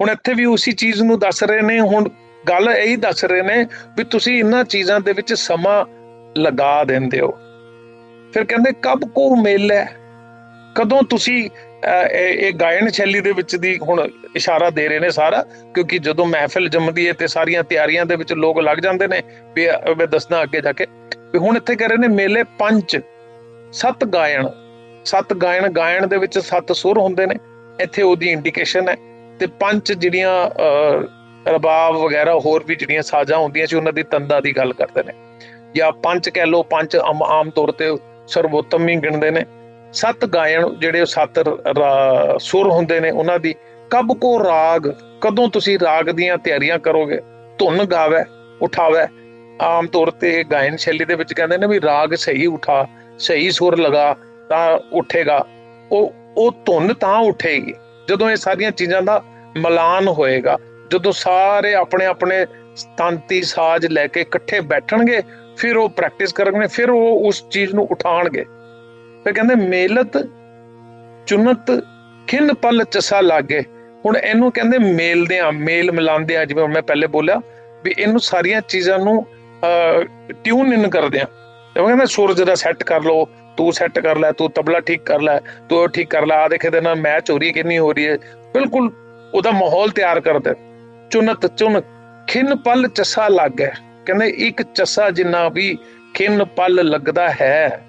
ਹੁਣ ਇੱਥੇ ਵੀ ਉਸੇ ਚੀਜ਼ ਨੂੰ ਦੱਸ ਰਹੇ ਨੇ, ਹੁਣ ਗੱਲ ਇਹੀ ਦੱਸ ਰਹੇ ਨੇ ਵੀ ਤੁਸੀਂ ਇਹਨਾਂ ਚੀਜ਼ਾਂ ਦੇ ਵਿੱਚ ਸਮਾਂ ਲਗਾ ਦਿੰਦੇ ਹੋ। ਫਿਰ ਕਹਿੰਦੇ, ਕਬ ਕੋ ਮੇਲੇ ਕਦੋਂ ਤੁਸੀਂ ਇਹ ਇਹ ਗਾਇਨ ਸ਼ੈਲੀ ਦੇ ਵਿੱਚ ਦੀ ਹੁਣ ਇਸ਼ਾਰਾ ਦੇ ਰਹੇ ਨੇ ਸਾਰਾ? ਕਿਉਂਕਿ ਜਦੋਂ ਮਹਿਫਿਲ ਜੰਮਦੀ ਹੈ ਤੇ ਸਾਰੀਆਂ ਤਿਆਰੀਆਂ ਦੇ ਵਿੱਚ ਲੋਕ ਲੱਗ ਜਾਂਦੇ ਨੇ ਵੀ ਮੈਂ ਦੱਸਣਾ ਅੱਗੇ ਜਾ ਕੇ। ਵੀ ਹੁਣ ਇੱਥੇ ਕਹਿ ਰਹੇ ਨੇ, ਮੇਲੇ ਪੰਜ, ਸੱਤ ਗਾਇਨ ਸੱਤ ਗਾਇਨ ਗਾਇਨ ਦੇ ਵਿੱਚ ਸੱਤ ਸੁਰ ਹੁੰਦੇ ਨੇ। ਇੱਥੇ ਉਹਦੀ ਇੰਡੀਕੇਸ਼ਨ ਹੈ। ਤੇ ਪੰਜ ਜਿਹੜੀਆਂ ਅਹ, ਰਬਾਬ ਵਗੈਰਾ ਹੋਰ ਵੀ ਜਿਹੜੀਆਂ ਸਾਜ਼ਾਂ ਹੁੰਦੀਆਂ ਸੀ ਉਹਨਾਂ ਦੀ ਤੰਦਾਂ ਦੀ ਗੱਲ ਕਰਦੇ ਨੇ। ਜਾਂ ਪੰਜ ਕਹਿ ਲੋ ਪੰਜ ਆਮ ਤੌਰ ਤੇ ਸਰਵੋਤਮ ਹੀ ਗਿਣਦੇ ਨੇ। ਸੱਤ ਗਾਇਣ ਜਿਹੜੇ ਉਹ ਸੱਤ ਸੁਰ ਹੁੰਦੇ ਨੇ ਉਹਨਾਂ ਦੀ ਕਬ ਕੋ ਰਾਗ ਕਦੋਂ ਤੁਸੀਂ ਰਾਗ ਦੀਆਂ ਤਿਆਰੀਆਂ ਕਰੋਗੇ ਧੁਨ ਗਾਵੇ ਉਠਾਵੇ। ਆਮ ਤੌਰ ਤੇ ਗਾਇਨ ਸ਼ੈਲੀ ਦੇ ਵਿੱਚ ਕਹਿੰਦੇ ਨੇ ਵੀ ਰਾਗ ਸਹੀ ਉਠਾ ਸਹੀ ਸੁਰ ਲਗਾ ਤਾਂ ਉੱਠੇਗਾ। ਉਹ ਉਹ ਧੁਨ ਤਾਂ ਉੱਠੇਗੀ। ਜਦੋਂ ਇਹ ਸਾਰੀਆਂ ਚੀਜ਼ਾਂ ਦਾ ਮਲਾਨ ਹੋਏਗਾ, ਜਦੋਂ ਸਾਰੇ ਆਪਣੇ ਆਪਣੇ ਤਾਂਤੀ ਸਾਜ਼ ਲੈ ਕੇ ਇਕੱਠੇ ਬੈਠਣਗੇ, ਫਿਰ ਉਹ ਪ੍ਰੈਕਟਿਸ ਕਰਨਗੇ, ਫਿਰ ਉਹ ਉਸ ਚੀਜ਼ ਨੂੰ ਉਠਾਣਗੇ। ਫਿਰ ਕਹਿੰਦੇ, ਮੇਲਤ ਚੁਨਤ ਖਿੰਨ ਪਲ ਚਸਾ ਲਾਗੇ। ਹੁਣ ਇਹਨੂੰ ਕਹਿੰਦੇ ਮੇਲਦੇ ਆ ਮੇਲ ਮਿਲਾਉਂਦੇ ਆ ਜਿਵੇਂ ਮੈਂ ਪਹਿਲੇ ਬੋਲਿਆ, ਵੀ ਇਹਨੂੰ ਸਾਰੀਆਂ ਚੀਜ਼ਾਂ ਨੂੰ ਟਿਊਨ ਇਨ ਕਰਦੇ ਆ ਜਿਵੇਂ ਕਹਿੰਦੇ, ਸੂਰਜ ਦਾ ਸੈੱਟ ਕਰ ਲਓ ਤੂੰ ਸੈੱਟ ਕਰ ਲੈ, ਤੂੰ ਤਬਲਾ ਠੀਕ ਕਰ ਲੈ, ਤੂੰ ਠੀਕ ਕਰ ਲੈ ਆ ਦੇਖ ਇਹਦੇ ਨਾਲ ਮੈਚ ਹੋ ਰਹੀ ਹੈ ਹੋ ਰਹੀ ਹੈ। ਬਿਲਕੁਲ ਉਹਦਾ ਮਾਹੌਲ ਤਿਆਰ ਕਰਦੇ ਚੁਨਤ ਚੁਨ ਖਿੰਨ ਪਲ ਚਸਾ ਲੱਗ ਕਹਿੰਦੇ ਇੱਕ ਚਸਾ ਜਿੰਨਾ ਵੀ ਖਿੰਨ ਪਲ ਲੱਗਦਾ ਹੈ,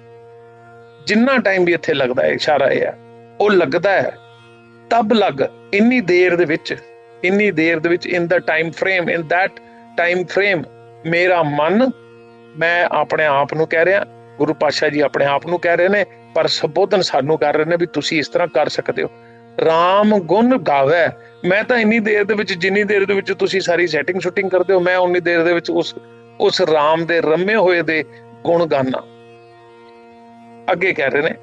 ਜਿੰਨਾ ਟਾਈਮ ਵੀ ਇੱਥੇ ਲੱਗਦਾ ਹੈ, ਇਸ਼ਾਰਾ ਇਹ ਹੈ, ਉਹ ਲੱਗਦਾ ਹੈ। ਤਬ ਲੱਗ, ਇੰਨੀ ਦੇਰ ਦੇ ਵਿੱਚ, ਇੰਨੀ ਦੇਰ ਦੇ ਵਿੱਚ in the time frame in that time frame ਮੇਰਾ ਮਨ, ਮੈਂ ਆਪਣੇ ਆਪ ਨੂੰ ਕਹਿ ਰਿਹਾ ਗੁਰੂ ਪਾਤਸ਼ਾਹ ਜੀ ਆਪਣੇ ਆਪ ਨੂੰ ਕਹਿ ਰਹੇ ਨੇ, ਪਰ ਸੰਬੋਧਨ ਸਾਨੂੰ ਕਰ ਰਹੇ ਨੇ ਵੀ ਤੁਸੀਂ ਇਸ ਤਰ੍ਹਾਂ ਕਰ ਸਕਦੇ ਹੋ। ਰਾਮ ਗੁਣ ਗਾਵੇ। ਮੈਂ ਤਾਂ ਇੰਨੀ ਦੇਰ ਦੇ ਵਿੱਚ, ਜਿੰਨੀ ਦੇਰ ਦੇ ਵਿੱਚ ਤੁਸੀਂ ਸਾਰੀ ਸੈਟਿੰਗ ਸ਼ੂਟਿੰਗ ਕਰਦੇ ਹੋ, ਮੈਂ ਉਨੀ ਦੇਰ ਦੇ ਵਿੱਚ ਉਸ ਉਸ RAM ਦੇ ਰੰਮੇ ਹੋਏ ਦੇ ਗੁਣ ਗਾਨਾ। ਅੱਗੇ ਕਹਿ ਰਹੇ ਨੇ